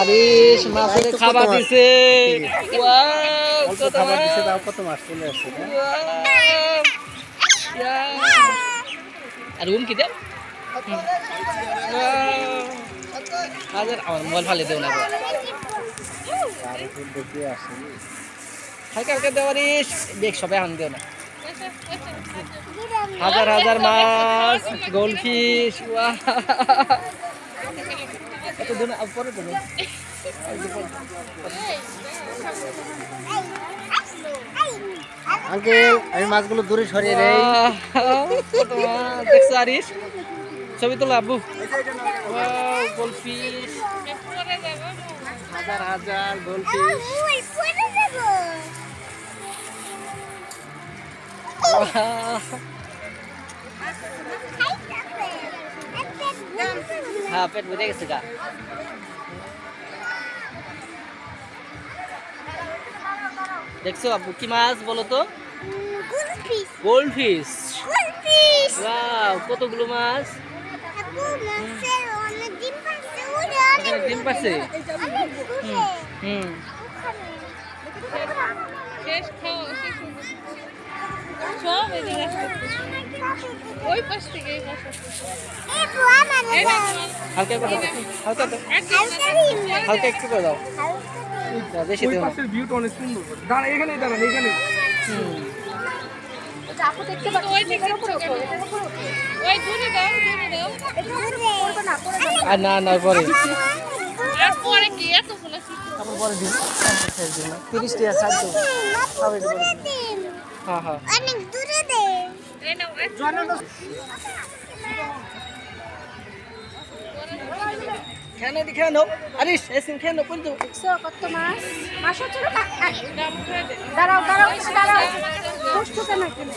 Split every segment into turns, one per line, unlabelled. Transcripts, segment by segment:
আরিস মাছের খাবার দিছে। ওয়াও কত
খাবার দিছে তাও কত মাছ চলে আসছে না?
ওয়াও। আর কি দে হাজার আমার মোবাইল ফালে দেও না হালকা হালকা দেখ সবাই হান দেও না। হাজার হাজার মাছ গোলফিশ ওয়াও। এত দেও না আর পরে দেবো।
আঙ্কেল আমি মাছগুলো দূরে সরিয়ে
মাছ দেখছ আরিস ছবি তোলা আব্বু। গোলফিশ। হাজার হাজার গোলফিশ। হ্যাঁ পেট বুঝে গেছে গা দেখছ আব্বু কি মাছ বলো তো গোল্ডফিশ ওয়াও কতগুলো মাছ ডিম পাচ্ছে হুম।
সব ওই পাশ থেকে এই পাশ
হালকা করে হালকা দাও।
না।
হালকা একটু করে দাও। না, বেশি দেও না।
ভিউটা অনেক সুন্দর। দাঁড়া এখানে দাঁড়ান এখানে
আর না না পরে।
আর পরে কি এত ফুল
তারপর পরে দিন তিরিশ টাকা দেবো হ্যাঁ হ্যাঁ।
দূরে দে
খেয়ে নাও আরিস এসিন খেয়ে নাও কিন্তু
কত দাঁড়াও দাঁড়াও দাঁড়াও। কষ্ট কেন কিনে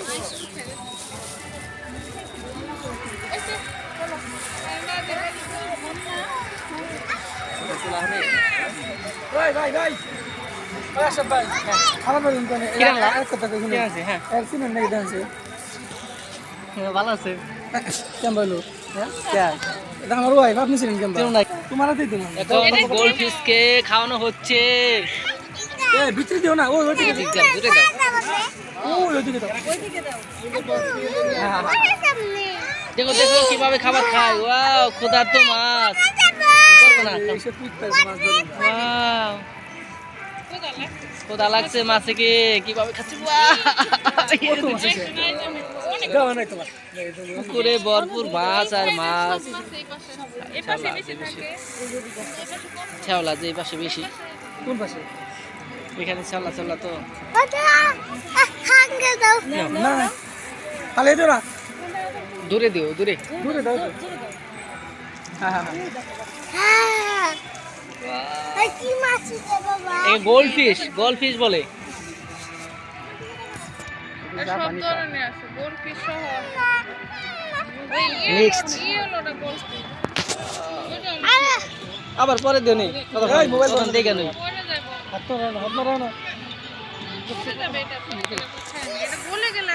ভাই ভাই ভাই। ভাই ভাই।
হ্যাঁ ভালো আছে।
কেমন
হ্যাঁ
আমার ওয়াইফ আপনি ছিলেন কেমন
এখন গোল্ডফিশকে খাওয়ানো হচ্ছে।
ভিতরে দিও না ও ওইদিকে
আছে দূরে দাও।
ও ওইদিকে দাও।
দেখো দেখো কীভাবে খাবার খায়। ওয়াও ক্ষুধার্ত মাছ। ক্ষুধা লাগছে মাছে কি কীভাবে খাচ্ছে? পুকুরে ভরপুর মাছ আর মাছ। শ্যাওলা যে পাশে বেশি।
কোন পাশে?
এখানে শ্যাওলা শ্যাওলা তো।
তাহলে না
দূরে দিও দূরে।
দূরে দাও তো। হ্যাঁ হ্যাঁ
হ্যাঁ। বাবা
এই গোল্ডফিশ গোল্ডফিশ বলে।
সব ধরনের আছে সহ।
আবার পরে দিও
মোবাইল
ফোন দেখে
বলে গেলে